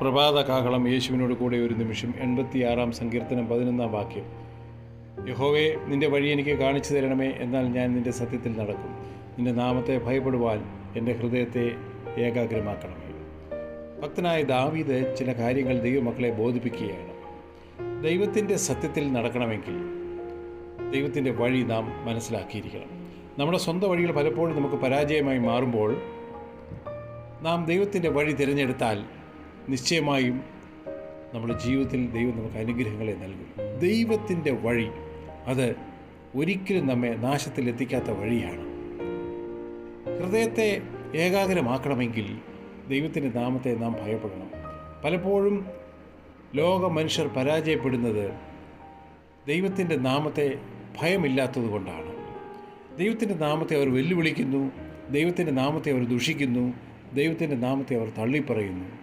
പ്രഭാത കാഹളം യേശുവിനോട് കൂടെ ഒരു നിമിഷം. എൺപത്തിയാറാം സങ്കീർത്തനം പതിനൊന്നാം വാക്യം. യഹോവേ നിന്റെ വഴി എനിക്ക് കാണിച്ചു തരണമേ എന്നാൽ ഞാൻ നിന്റെ സത്യത്തിൽ നടക്കും. നിന്റെ നാമത്തെ ഭയപ്പെടുവാൻ എന്റെ ഹൃദയത്തെ ഏകാഗ്രമാക്കണമേ. ഭക്തനായ ദാവീദ് ചില കാര്യങ്ങൾ ദൈവമക്കളെ ബോധിപ്പിക്കുകയാണ്. ദൈവത്തിന്റെ സത്യത്തിൽ നടക്കണമെങ്കിൽ ദൈവത്തിന്റെ വഴി നാം മനസ്സിലാക്കിയിരിക്കണം. നമ്മുടെ സ്വന്തം വഴികൾ പലപ്പോഴും നമുക്ക് പരാജയമായി മാറുമ്പോൾ നാം ദൈവത്തിന്റെ വഴി തിരഞ്ഞെടുത്താൽ നിശ്ചയമായും നമ്മുടെ ജീവിതത്തിൽ ദൈവം നമുക്ക് അനുഗ്രഹങ്ങളെ നൽകും. ദൈവത്തിന്റെ വഴി അത് ഒരിക്കലും നമ്മെ നാശത്തിൽ എത്തിക്കാത്ത വഴിയാണ്. ഹൃദയത്തെ ഏകാഗ്രമാക്കണമെങ്കിൽ ദൈവത്തിന്റെ നാമത്തെ നാം ഭയപ്പെടണം. പലപ്പോഴും ലോക മനുഷ്യർ പരാജയപ്പെടുന്നത് ദൈവത്തിന്റെ നാമത്തെ ഭയമില്ലാത്തത് കൊണ്ടാണ്. ദൈവത്തിന്റെ നാമത്തെ അവർ വെല്ലുവിളിക്കുന്നു ദൈവത്തിന്റെ നാമത്തെ അവർ ദുഷിക്കുന്നു ദൈവത്തിന്റെ നാമത്തെ അവർ തള്ളിപ്പറയുന്നു.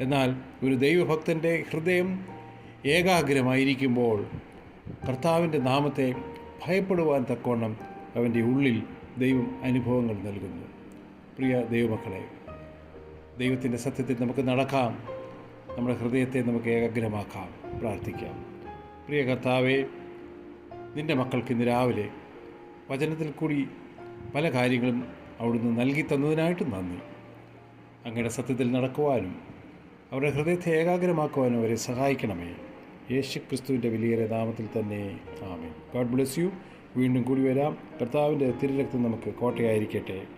എന്നാൽ ഒരു ദൈവഭക്തന്റെ ഹൃദയം ഏകാഗ്രമായിരിക്കുമ്പോൾ കർത്താവിന്റെ നാമത്തെ ഭയപ്പെടുവാൻ തക്കവണ്ണം അവന്റെ ഉള്ളിൽ ദൈവം അനുഭവങ്ങൾ നൽകുന്നു. പ്രിയ ദൈവമക്കളെ ദൈവത്തിന്റെ സത്യത്തിൽ നമുക്ക് നടക്കാം. നമ്മുടെ ഹൃദയത്തെ നമുക്ക് ഏകാഗ്രമാക്കാം. പ്രാർത്ഥിക്കാം. പ്രിയ കർത്താവെ നിന്റെ മക്കൾക്ക് ഇന്ന് രാവിലെ വചനത്തിൽ കൂടി പല കാര്യങ്ങളും അവിടുന്ന് നൽകി തന്നതിനായിട്ട് നന്ദി. അങ്ങയുടെ സത്യത്തിൽ നടക്കുവാനും അവരുടെ ഹൃദയത്തെ ഏകാഗ്രമാക്കുവാൻ അവരെ സഹായിക്കണമേ. യേശു ക്രിസ്തുവിന്റെ വലിയ നാമത്തിൽ തന്നെ ആമേ ഗോഡ് ബ്ലെസ് യു. വീണ്ടും കൂടി വരാം. കർത്താവിന്റെ തിരുരക്തം നമുക്ക് കോട്ടയായിരിക്കട്ടെ.